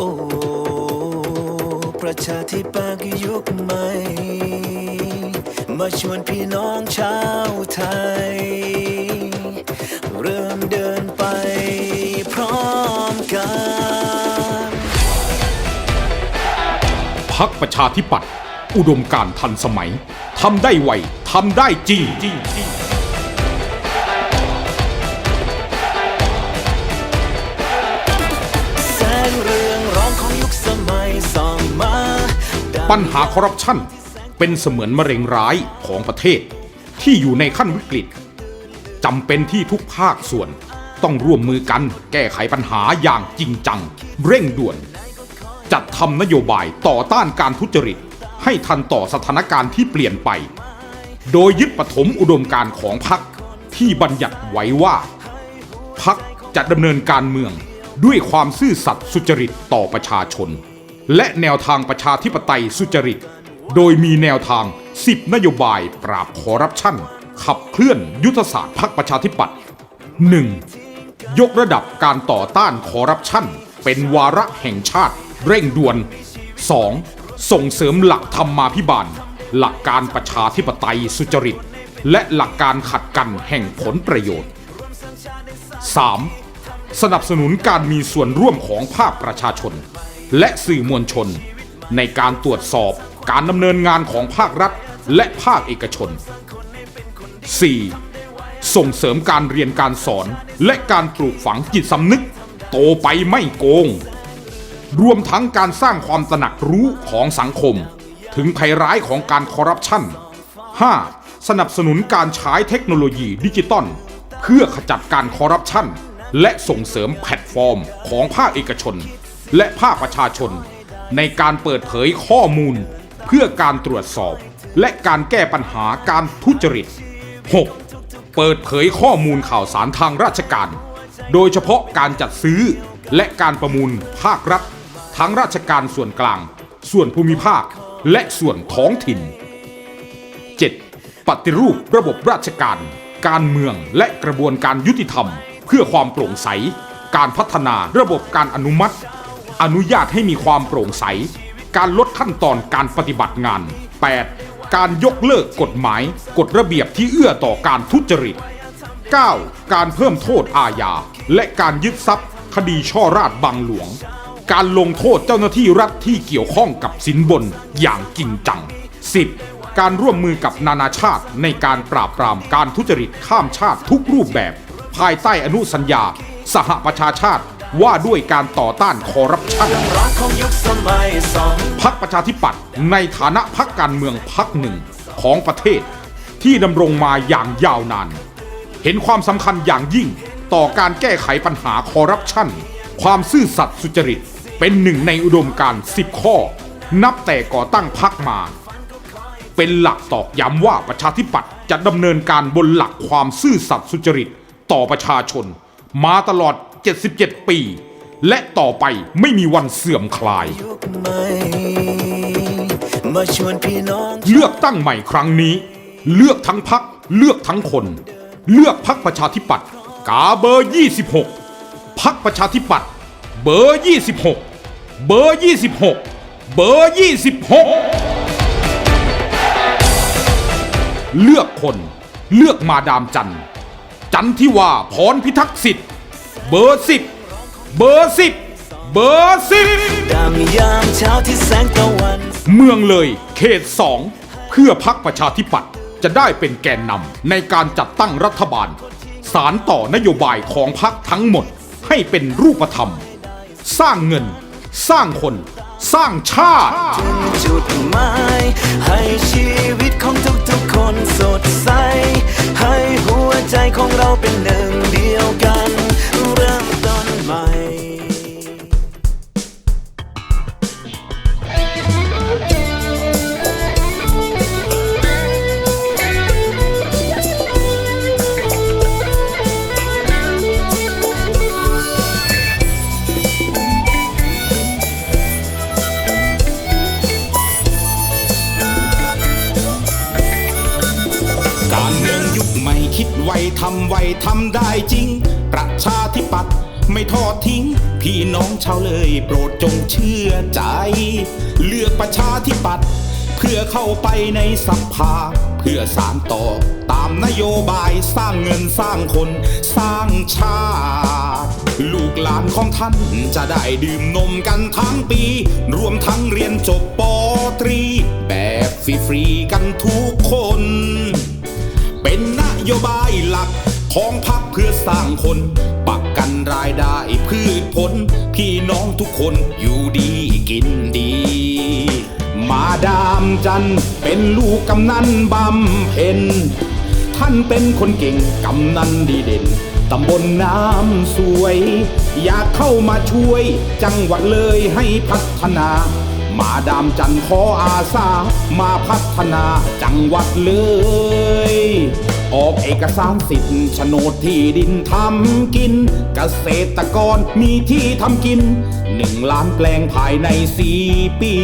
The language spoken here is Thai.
อ้ประชาธิปไตยยุคใหม่ มาชวนพี่น้องชาวไทย เริ่มเดินไปพร้อมกันพักประชาธิปัตย์อุดมการทันสมัยทำได้ไวทำได้จริง องของยุคสมัยส่องมาปัญหาคอร์รัปชันเป็นเสมือนมะเร็งร้ายของประเทศ ที่อยู่ในขั้นวิกฤตจำเป็นที่ทุกภาคส่วนต้องร่วมมือกันแก้ไขปัญหาอย่างจริงจัง เร่งด่วน จัดทำนโยบายต่อต้านการทุจริต ให้ทันต่อสถานการณ์ที่เปลี่ยนไป โดยยึดปฐมอุดมการของพรรคที่บัญญัติไว้ว่าพักจะดำเนินการเมือง ด้วยความซื่อสัตย์สุจริตต่อประชาชน และแนวทางประชาธิปไตยสุจริต โดยมีแนวทาง 10 นโยบายปราบคอร์รัปชันขับเคลื่อนยุทธศาสตร์พักประชาธิปัตย์ 1. ยกระดับการต่อต้านคอร์รัปชันเป็นวาระแห่งชาติ เร่งด่วน 2. ส่งเสริมหลักธรรมาภิบาล หลักการประชาธิปไตยสุจริต และหลักการขัดกันแห่งผลประโยชน์ 3. สนับสนุนการมีส่วนร่วมของภาคประชาชน และสื่อมวลชน ในการตรวจสอบการดำเนินงานของภาครัฐ และภาคเอกชน 4. ส่งเสริมการเรียนการสอน และการปลูกฝังจิตสำนึก โตไปไม่โกง รวมทั้งการสร้างความตระหนักรู้ของสังคม ถึงภัยร้ายของการคอร์รัปชัน 5. สนับสนุนการใช้เทคโนโลยีดิจิตอลเพื่อขจัดการคอร์รัปชัน และส่งเสริมแพลตฟอร์มของภาคเอกชน และภาคประชาชน ในการเปิดเผยข้อมูล เพื่อการตรวจสอบ และการแก้ปัญหาการทุจริต 6. เปิดเผยข้อมูลข่าวสารทางราชการ โดยเฉพาะการจัดซื้อและการประมูลภาครัฐ ทั้งราชการส่วนกลาง ส่วนภูมิภาค และส่วนท้องถิ่น 7. ปฏิรูประบบราชการ การเมืองและกระบวนการยุติธรรม พื่อความโปร่งใส การพัฒนาระบบการอนุมัติ อนุญาตให้มีความโปร่งใส การลดขั้นตอนการปฏิบัติงาน 8. การยกเลิกกฎหมาย กฎระเบียบที่เอื้อต่อการทุจริต 9. การเพิ่มโทษอาญา และการยึดทรัพย์ คดีช่อราชบังหลวง การลงโทษเจ้าหน้าที่รัฐที่เกี่ยวข้องกับสินบนอย่างจริงจัง 10. การร่วมมือกับนานาชาติในการปราบปรามการทุจริตข้ามชาติทุกรูปแบบ ภายใต้อนุสัญญา สหประชาชาติว่าด้วยการต่อต้านคอร์รัปชันพักประชาธิปัตย์ในฐานะพักการเมืองพักหนึ่งของประเทศ ที่ดำรงมาอย่างยาวนาน เห็นความสำคัญอย่างยิ่งต่อการแก้ไขปัญหาคอร์รัปชัน ความซื่อสัตย์สุจริต เป็นหนึ่งในอุดมการณ์10 ข้อ นับแต่ก่อตั้งพักมา เป็นหลักตอกย้ำว่าประชาธิปัตย์จะดำเนินการบนหลักความซื่อสัตย์สุจริต ต่อประชาชน มาตลอด 77 ปี และต่อไปไม่มีวันเสื่อมคลายยุคใหม่มาชวนพี่น้องเลือกตั้งใหม่ครั้งนี้ เลือกทั้งพักเลือกทั้งคน เลือกพักประชาธิปัตย์กาเบอร์ 26 พักประชาธิปัตย์เบอร์ 26 เบอร์ 26 เบอร์ 26 เลือกคน เลือกมาดามจัน จันทิวาพรพิทักษ์สิทธิ์เบอร์10เบอร์10เบอร์สงตะวันเมืองเลยเขต2เพื่อพักประชาธิปัตย์จะได้เป็นแกนนำในการจัดตั้งรัฐบาล สารต่อนโยบายของพักทั้งหมดให้เป็นรูปธรรม สร้างเงิน สร้างคน สร้างชาติ เราเป็นหนึ่ง ทำไวทำได้จริง ประชาธิปัตย์ไม่ทอดทิ้ง พี่น้องชาวเลยโปรดจงเชื่อใจ เลือกประชาธิปัตย์เพื่อเข้าไปในสภา เพื่อสารต่อตามนโยบายสร้างเงินสร้างคนสร้างชาติ ลูกหลานของท่านจะได้ดื่มนมกันทั้งปี รวมทั้งเรียนจบปตรี แบบฟรีๆกันทุกคนเป็น ของพรรคเพื่อสร้างคน ปักกันรายได้พืชผล พี่น้องทุกคนอยู่ดีกินดี มาดามจันเป็นลูกกำนันบำเพ็ญท่านเป็นคนเก่งกำนันดีเด่นตำบลน้ำสวย อยากเข้ามาช่วย จังหวัดเลยให้พัฒนา มาดามจันขออาสา มาพัฒนาจังหวัดเลย อกสารสิทธิ์โฉนดที่ดินทำกิน เกษตรกรมีที่ทำกินหนึ่งล้านแปลงภายในสี่ปี